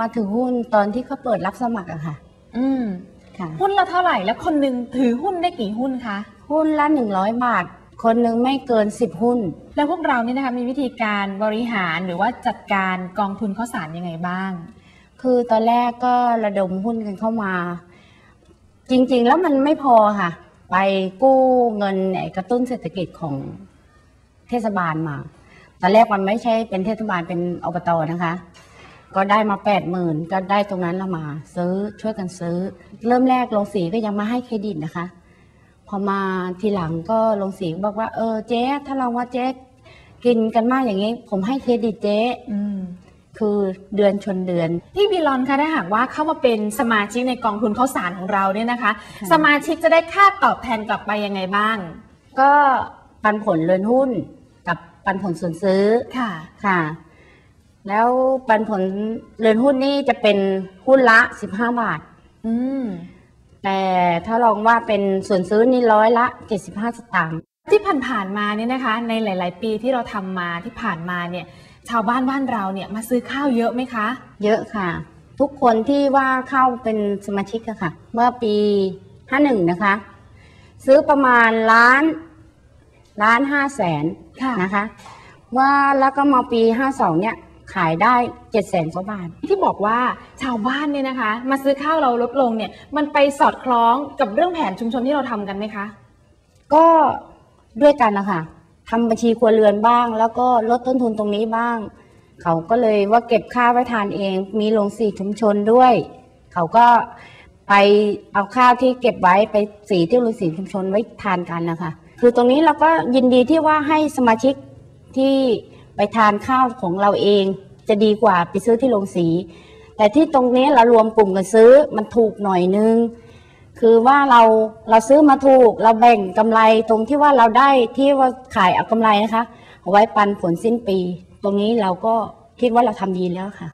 มาถือหุ้นตอนที่เขาเปิดรับสมัครอะค่ะ อืมค่ะ หุ้นละเท่าไหร่แล้วคนหนึ่งถือหุ้นได้กี่หุ้นคะหุ้นละหนึ่งร้อยบาท คนหนึ่งไม่เกินสิบหุ้น แล้วพวกเรานี่นะคะมีวิธีการบริหารหรือว่าจัดการกองทุนข้าวสารยังไงบ้าง คือตอนแรกก็ระดมหุ้นกันเข้ามา จริง ๆ แล้วมันไม่พอค่ะ ไปกู้เงินไอ้กระตุ้นเศรษฐกิจของเทศบาลมาตอนแรกมันไม่ใช่เป็นเทศบาลเป็นอบตนะคะ ก็ได้มาแปดหมื่นก็ได้ตรงนั้นละมา ซื้อช่วยกันซื้อ เริ่มแรกโรงสีก็ยังมาให้เครดิตนะคะ พอมาทีหลังก็โรงสีก็บอกว่า เออเจ๊ถ้าเราว่าเจ๊กินกันมากอย่างนี้ ผมให้เครดิตเจ๊อืมคือเดือนชนเดือน พี่บีลอนคะถ้าหากว่าเข้ามาเป็นสมาชิกในกองทุนข้าวสารของเราเนี่ยนะคะค่ะสมาชิกจะได้ค่าตอบแทนกลับไปยังไงบ้าง ก็ปันผลเรือนหุ้นกับปันผลส่วนซื้อค่ะค่ะ แล้วปันผลเรือนหุ้นนี่จะเป็นหุ้นละ15บาท อืม แต่ถ้าลองว่าเป็นส่วนซื้อนี่ร้อยละ75สตางค์ที่ผ่านๆมาเนี่ยนะคะ ในหลาย ๆ ปีที่เราทำมาที่ผ่านมาเนี่ย ชาวบ้านบ้านเราเนี่ยมาซื้อข้าวเยอะไหมคะ เยอะค่ะ ทุกคนที่ว่าเข้าเป็นสมาชิกอะค่ะ เมื่อปี51นะคะ ซื้อประมาณล้านล้านห้าแสนค่ะนะคะ ว่าแล้วก็มาปี52เนี่ย ขายได้7จ็ดแสนกว่าบาท ที่บอกว่าชาวบ้านเนี่ยนะคะ มาซื้อข้าวเราลดลงเนี่ยมันไปสอดคล้องกับเรื่องแผนชุมชนที่เราทำกันไหมคะ ก็ด้วยกันนะคะทำบัญชีครัวเรือนบ้าง แล้วก็ลดต้นทุนตรงนี้บ้าง เขาก็เลยว่าเก็บข้าวไว้ทานเอง มีโรงสีชุมชนด้วย เขาก็ไปเอาข้าวที่เก็บไว้ไปสีที่โรงสีชุมชนไว้ทานกันนะคะ คือตรงนี้เราก็ยินดีที่ว่าให้สมาชิกที่ ไปทานข้าวของเราเอง จะดีกว่าไปซื้อที่โรงสี แต่ที่ตรงนี้เรารวมกลุ่มกันซื้อมันถูกหน่อยนึง คือว่าเราเราซื้อมาถูก เราแบ่งกำไรตรงที่ว่าเราได้ที่ว่าขายเอากำไรนะคะเอาไว้ปันผลสิ้นปี ตรงนี้เราก็คิดว่าเราทำดีแล้วค่ะ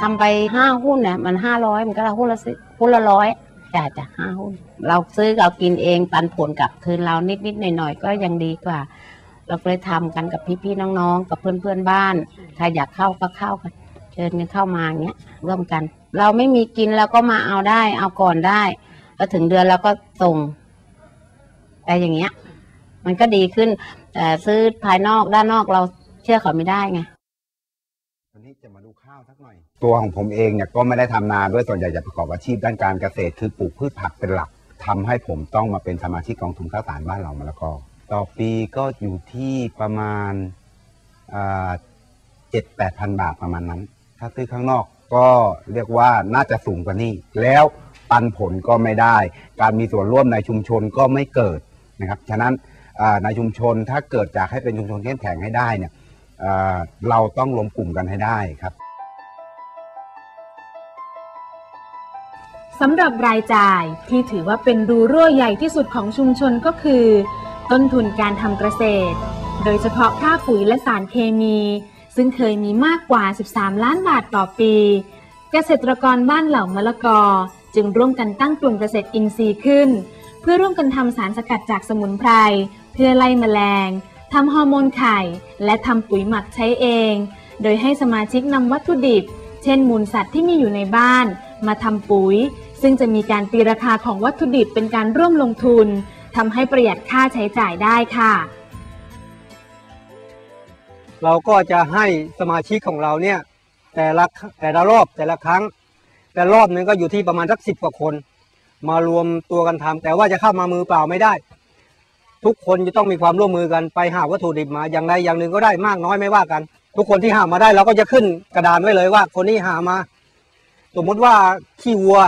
ทำไปห้าหุ้นเนี่ยมันห้าร้อยมันก็ละหุ้นละหุ้นละร้อย จ้ะจ้ะห้าหุ้นเราซื้อเรากินเองปันผลกลับคืนเรานิดนิดหน่อยหน่อยก็ยังดีกว่า เราเลยทำกันกับพี่ๆน้องๆ กับเพื่อนๆบ้านใครอยากเข้าก็เข้ากันเชิญกันเข้ามาอย่างเงี้ยร่วมกัน เราไม่มีกินเราก็มาเอาได้ เอาก่อนได้แล้วถึงเดือนเราก็ส่งแต่อย่างเงี้ย มันก็ดีขึ้นแต่ซื้อภายนอกด้านนอกเราเชื่อเขาไม่ได้ไง มาดูข้าวสักหน่อย ตัวของผมเองเนี่ยก็ไม่ได้ทำนาด้วยส่วนใหญ่จะประกอบอาชีพด้านการเกษตร คือปลูกพืชผักเป็นหลักทำให้ผมต้องมาเป็นสมาชิกกองทุนข้าวสารบ้านเรามาแล้วก็ต่อปีก็อยู่ที่ประมาณเจ็ดแปดพันบาทประมาณนั้น ถ้าซื้อข้างนอกก็เรียกว่าน่าจะสูงกว่านี้ แล้วปันผลก็ไม่ได้ การมีส่วนร่วมในชุมชนก็ไม่เกิดนะครับ ฉะนั้นในชุมชนถ้าเกิดจากให้เป็นชุมชนเข้มแข็งให้ได้เนี่ย เราต้องรวมกลุ่มกันให้ได้ครับสำหรับรายจ่ายที่ถือว่าเป็นรูรั่วใหญ่ที่สุดของชุมชนก็คือ ต้นทุนการทำเกษตร โดยเฉพาะค่าปุ๋ยและสารเคมี ซึ่งเคยมีมากกว่า 13 ล้านบาทต่อปี เกษตรกรบ้านเหล่ามะละกอ จึงร่วมกันตั้งกลุ่มเกษตรอินทรีย์ขึ้น เพื่อร่วมกันทำสารสกัดจากสมุนไพร เพื่อไล่แมลง ทำฮอร์โมนไข่ และทำปุ๋ยหมักใช้เอง โดยให้สมาชิกนำวัตถุดิบ เช่นมูลสัตว์ที่มีอยู่ในบ้าน มาทำปุ๋ย ซึ่งจะมีการตีราคาของวัตถุดิบเป็นการร่วมลงทุนทำให้ประหยัดค่าใช้จ่ายได้ค่ะ เราก็จะให้สมาชิกของเราเนี่ยแต่ละแต่ละรอบแต่ละครั้ง แต่รอบหนึงก็อยู่ที่ประมาณสักสิบกว่าคน มารวมตัวกันทำแต่ว่าจะเข้ามามือเปล่าไม่ได้ ทุกคนจะต้องมีความร่วมมือกันไปหาวัตถุดิบมาอย่างใดอย่างหนึ่งก็ได้มากน้อยไม่ว่ากัน ทุกคนที่หามาได้เราก็จะขึ้นกระดานไว้เลยว่า คนนี้หามา สมมติว่าขี้วัว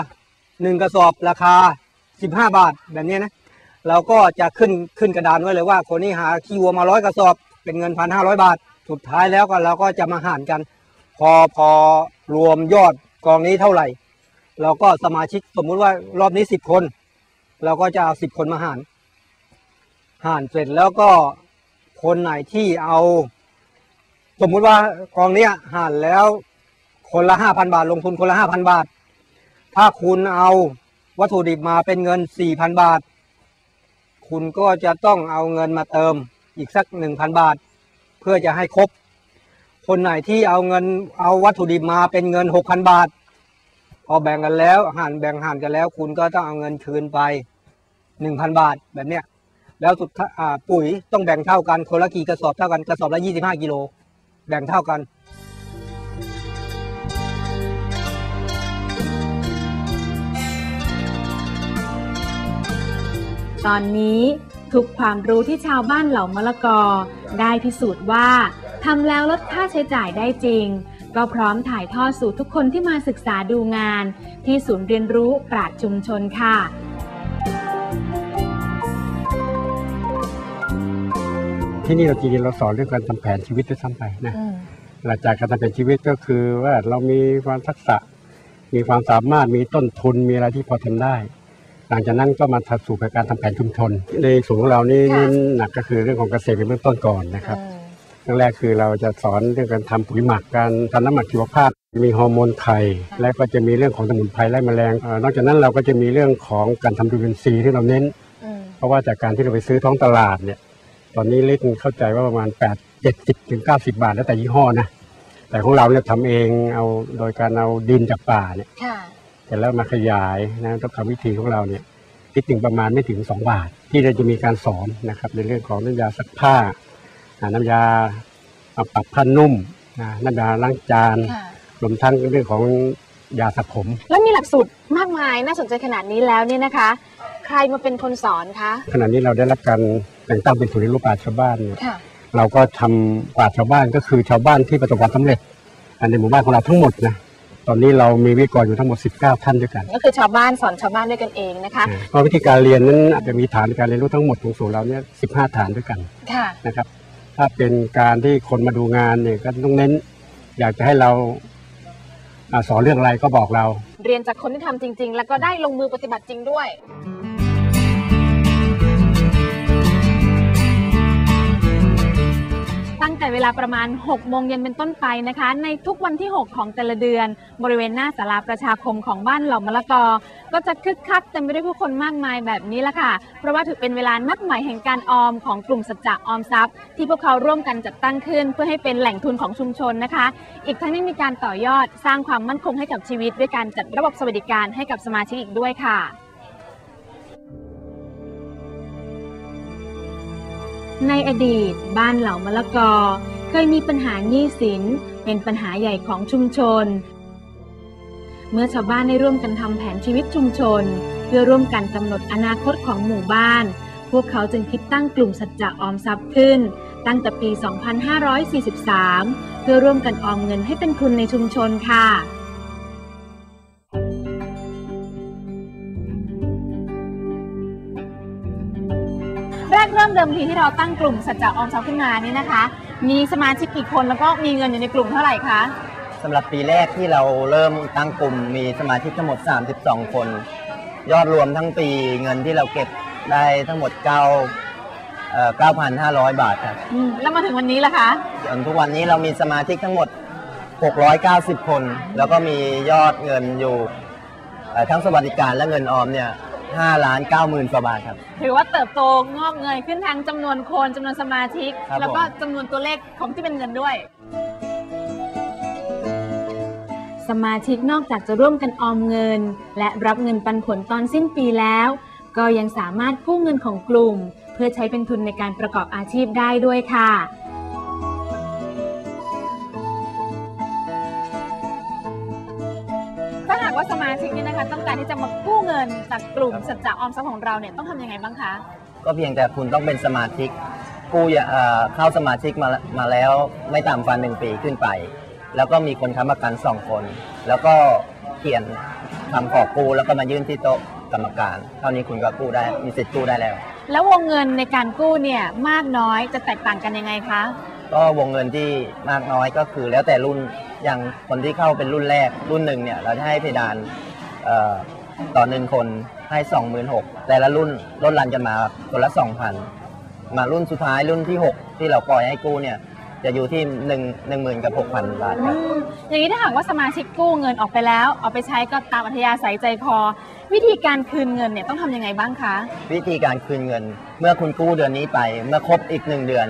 หนึ่งกระสอบราคาสิบห้าบาทแบบนี้นะเราก็จะขึ้นขึ้นกระดานไว้เลยว่า คนนี้หาขี้วัวมาร้อยกระสอบ เป็นเงินพันห้าร้อยบาท สุดท้ายแล้วก็เราก็จะมาหารกัน พอพอรวมยอดกองนี้เท่าไหร่ เราก็สมาชิกสมมุติว่ารอบนี้สิบคน เราก็จะเอาสิบคนมาหาร หารเสร็จแล้วก็คนไหนที่เอา สมมุติว่ากองเนี้ยหารแล้ว คนละห้าพันบาท ลงทุนคนละห้าพันบาท ถ้าคุณเอาวัตถุดิบมาเป็นเงินสี่พันบาท คุณก็จะต้องเอาเงินมาเติมอีกสักหนึ่งพันบาท เพื่อจะให้ครบ คนไหนที่เอาเงินเอาวัตถุดิบมาเป็นเงินหกพันบาท พอแบ่งกันแล้ว หันแบ่งหันกันแล้ว คุณก็ต้องเอาเงินคืนไปหนึ่งพันบาทแบบเนี้ย แล้วสุดท้ายอ่าปุ๋ยต้องแบ่งเท่ากันคนละกี่กระสอบเท่ากันกระสอบละยี่สิบห้ากิโลแบ่งเท่ากัน ตอนนี้ทุกความรู้ที่ชาวบ้านเหล่ามะละกอ ได้พิสูจน์ว่าทำแล้วลดค่าใช้จ่ายได้จริง ก็พร้อมถ่ายทอดสู่ทุกคนที่มาศึกษาดูงาน ที่ศูนย์เรียนรู้ปราชุมชนค่ะ ที่นี่เราจริงๆเราสอนเรื่องการทำแผนชีวิตด้วยซ้ำไปนะหลักจากการทำแผนชีวิตก็คือว่าเรามีความทักษะ มีความสามารถมีต้นทุนมีอะไรที่พอทำได้ หลังจากนั้นก็มาทัสู่การทำแผนชุมชน ในส่วนของเรานี่ค่ะเน้นหนักก็คือเรื่องของเกษตรเป็นเบื้องต้นก่อนนะครับเรื่องแรกคือเราจะสอนเรื่องการทำปุ๋ยหมักการทำน้ำหมักชีวภาพ มีฮอร์โมนไข่และก็จะมีเรื่องของสมุนไพรไล่แมลงเอ่อนอกจากนั้นเราก็จะมีเรื่องของการทำจุลินทรีย์ที่เราเน้น เพราะว่าจากการที่เราไปซื้อท้องตลาดเนี่ย ตอนนี้ลิตรเข้าใจว่าประมาณ 8 70ถึง90 บาทแล้วแต่ยี่ห้อนะ แต่ของเราเนี่ยทำเองเอาโดยการเอาดินจากป่าเนี่ยเสร็จแล้วมาขยายนะต้องทำวิธีของเราเนี่ยลิตรหนึ่งประมาณไม่ถึง 2 บาท ที่เราจะมีการสอนนะครับ ในเรื่องของน้ำยาซักผ้าอ่าน้ำยาปรับผ้านุ่มนะน้ำยาล้างจานรวมทั้งเรื่องของยาสระผม แล้วมีหลักสูตรมากมายน่าสนใจขนาดนี้แล้วเนี่ยนะคะ ใครมาเป็นคนสอนคะ ขณะนี้เราได้รับการ แต่งตั้งเป็นศูนย์เรียนรู้ป่าชาวบ้านเนี่ยค่ะ เราก็ทำป่าชาวบ้านก็คือชาวบ้านที่ประสบความสำเร็จอันในหมู่บ้านของเราทั้งหมดนะตอนนี้เรามีวิทยากรอยู่ทั้งหมด 19 ท่านด้วยกัน ก็คือชาวบ้านสอนชาวบ้านด้วยกันเองนะคะ เพราะวิธีการเรียนนั้นอาจจะมีฐานการเรียนรู้ทั้งหมดของศูนย์เราเนี่ย15 ฐานด้วยกัน ค่ะ นะครับถ้าเป็นการที่คนมาดูงานเนี่ยก็ต้องเน้น อยากจะให้เราอ่าสอนเรื่องอะไรก็บอกเรา เรียนจากคนที่ทำจริง ๆ แล้วก็ได้ลงมือปฏิบัติจริงด้วย ลาประมาณ 6 โมงเย็นเป็นต้นไปนะคะ ในทุกวันที่ 6 ของแต่ละเดือน บริเวณหน้าศาลาประชาคมของบ้านเหล่ามะละกอ ก็จะคึกคักเต็มไปด้วยผู้คนมากมายแบบนี้ละค่ะ เพราะว่าถือเป็นเวลานัดหมายแห่งการออมของกลุ่มสัจจะออมทรัพย์ ที่พวกเขาร่วมกันจัดตั้งขึ้น เพื่อให้เป็นแหล่งทุนของชุมชนนะคะ อีกทั้งยังมีการต่อยอดสร้างความมั่นคงให้กับชีวิต ด้วยการจัดระบบสวัสดิการให้กับสมาชิกอีกด้วยค่ะ ในอดีต บ้านเหล่ามะละกอ เคยมีปัญหาหนี้สิน เป็นปัญหาใหญ่ของชุมชน เมื่อชาวบ้านได้ร่วมกันทำแผนชีวิตชุมชน เพื่อร่วมกันกำหนดอนาคตของหมู่บ้าน พวกเขาจึงคิดตั้งกลุ่มสัจจะออมทรัพย์ขึ้น ตั้งแต่ปี 2543 เพื่อร่วมกันออมเงินให้เป็นทุนในชุมชนค่ะ เริ่มเดิมทีที่เราตั้งกลุ่มสัจจะออมทรัพย์ขึ้นมานี่นะคะ มีสมาชิกกี่คนแล้วก็มีเงินอยู่ในกลุ่มเท่าไหร่คะสำหรับปีแรกที่เราเริ่มตั้งกลุ่มมีสมาชิกทั้งหมด 32 คน ยอดรวมทั้งปีเงินที่เราเก็บได้ทั้งหมด9เอ่อ9,500 บาทครับอืมแล้วมาถึงวันนี้ล่ะคะจนทุกวันนี้เรามีสมาชิกทั้งหมด 690 คน แล้วก็มียอดเงินอยู่เอ่อทั้งสวัสดิการและเงินออมเนี่ย 5ล้าน9หมื่นกว่าบาทครับ ถือว่าเติบโตงอกเงยขึ้นทั้งจำนวนคนจำนวนสมาชิก ครับแล้วก็ผม จำนวนตัวเลขของที่เป็นเงินด้วย สมาชิกนอกจากจะร่วมกันออมเงิน และรับเงินปันผลตอนสิ้นปีแล้ว ก็ยังสามารถกู้เงินของกลุ่ม เพื่อใช้เป็นทุนในการประกอบอาชีพได้ด้วยค่ะาหากว่าสมาชิกเนี่ยนะคะต้องการที่จะมากู้เงินจากกลุ่มสัจจะออมทรัพย์ของเราเนี่ยต้องทำยังไงบ้างคะ ก็เพียงแต่คุณต้องเป็นสมาชิกกู้อย่าเอ่อเข้าสมาชิกมามาแล้วไม่ต่ำกว่าหนึ่งปีขึ้นไป แล้วก็มีคนค้ำประกันสองคน แล้วก็เขียนคำขอกู้แล้วก็มายื่นที่โต๊ะกรรมการ เท่านี้คุณก็กู้ได้มีสิทธิ์กู้ได้แล้ว แล้ววงเงินในการกู้เนี่ยมากน้อยจะแตกต่างกันยังไงคะ ก็วงเงินที่มากน้อยก็คือแล้วแต่รุ่น อย่างคนที่เข้าเป็นรุ่นแรกรุ่นหนึ่งเนี่ยเราจะให้เพดานเอ่อต่อหนึ่งคนให้ 26,000แต่ละรุ่นลดรันกันมาคนละ 2,000 มารุ่นสุดท้ายรุ่นที่ 6 ที่เราปล่อยให้กู้เนี่ยจะอยู่ที่1 1 0,000 กับ 6,000 บาทครับอืมอย่างนี้ถ้าหากว่าสมาชิกกู้เงินออกไปแล้ว เอาไปใช้ก็ตามอัธยาศัยใจคอ วิธีการคืนเงินเนี่ยต้องทำยังไงบ้างคะ วิธีการคืนเงิน เมื่อคุณกู้เดือนนี้ไป เมื่อครบอีกหนึ่งเดือน